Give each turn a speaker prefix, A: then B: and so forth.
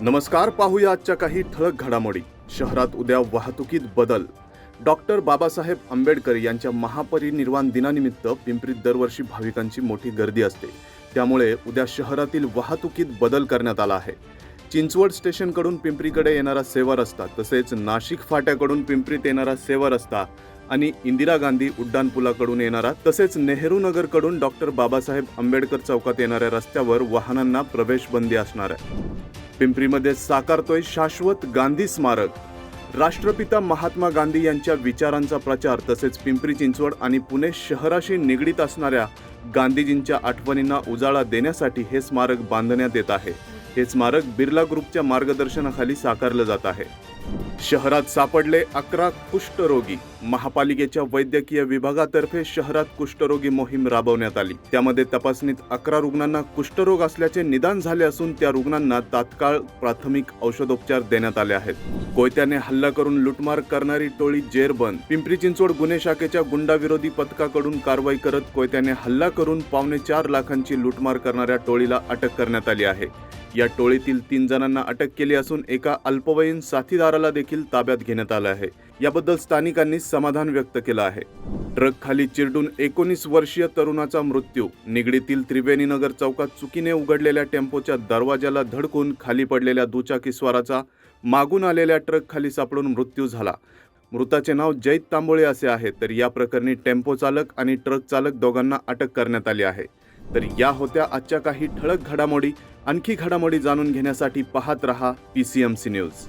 A: नमस्कार पाहूया आजच्या काही ठळक घडामोडी. शहरात उद्या वाहतुकीत बदल. डॉक्टर बाबासाहेब आंबेडकर यांच्या महापरिनिर्वाण दिनानिमित्त पिंपरीत दरवर्षी भाविकांची मोठी गर्दी असते. त्यामुळे उद्या शहरातील वाहतुकीत बदल करण्यात आला आहे. चिंचवड स्टेशनकडून पिंपरीकडे येणारा सेवा रस्ता तसेच नाशिक फाट्याकडून पिंपरीत येणारा सेवा रस्ता आणि इंदिरा गांधी उड्डाणपुलाकडून येणारा तसेच नेहरू नगरकडून डॉक्टर बाबासाहेब आंबेडकर चौकात येणाऱ्या रस्त्यावर वाहनांना प्रवेश बंदी असणार आहे. पिंपरीमध्ये साकारतोय शाश्वत गांधी स्मारक. राष्ट्रपिता महात्मा गांधी यांच्या विचारांचा प्रचार तसेच पिंपरी चिंचवड आणि पुणे शहराशी निगडीत असणाऱ्या गांधीजींच्या आठवणींना उजाळा देण्यासाठी हे स्मारक बांधण्यात येत आहे. हे स्मारक बिर्ला ग्रुपच्या मार्गदर्शनाखाली साकारलं जात आहे. शहरात सापडले अकरा कुष्ठरोगी. महापालिकेच्या वैद्यकीय विभागातर्फे शहरात कुष्ठरोगी मोहीम राबवण्यात आली. त्यामध्ये तपासणीत अकरा रुग्णांना कुष्ठरोग असल्याचे निदान झाले असून त्या रुग्णांना तात्काळ प्राथमिक औषधोपचार देण्यात आले आहेत. कोयत्याने हल्ला करून लुटमार करणारी टोळी जेरबंद पिंपरी चिंचवड गुन्हे शाखेच्या गुंडाविरोधी पथकाकडून कारवाई करत कोयत्याने हल्ला करून पावणे चार लाखांची लुटमार करणाऱ्या टोळीला अटक करण्यात आली आहे. या टोळीतील तीन जणांना अटक केली असून एका अल्पवयीन साथीदाराला देखील ताब्यात घेण्यात आलं आहे. याबद्दल स्थानिकांनी समाधान व्यक्त केलं आहे. ट्रक खाली चिरडून एकोणीस वर्षीय तरुणाचा मृत्यू. निगडीतील त्रिवेणीनगर चौकात चुकीने उघडलेल्या टेम्पोच्या दरवाजाला धडकून खाली पडलेल्या दुचाकीस्वाराचा मागून आलेल्या ट्रक खाली सापडून मृत्यू झाला. मृताचे नाव जैत तांबोळे असे आहे तर या प्रकरणी टेम्पो चालक आणि ट्रक चालक दोघांना अटक करण्यात आली आहे. तर या होत्या आजच्या काही ठळक घडामोडी आणखी घडामोडी जाणून घेण्यासाठी पाहत रहा P C M C news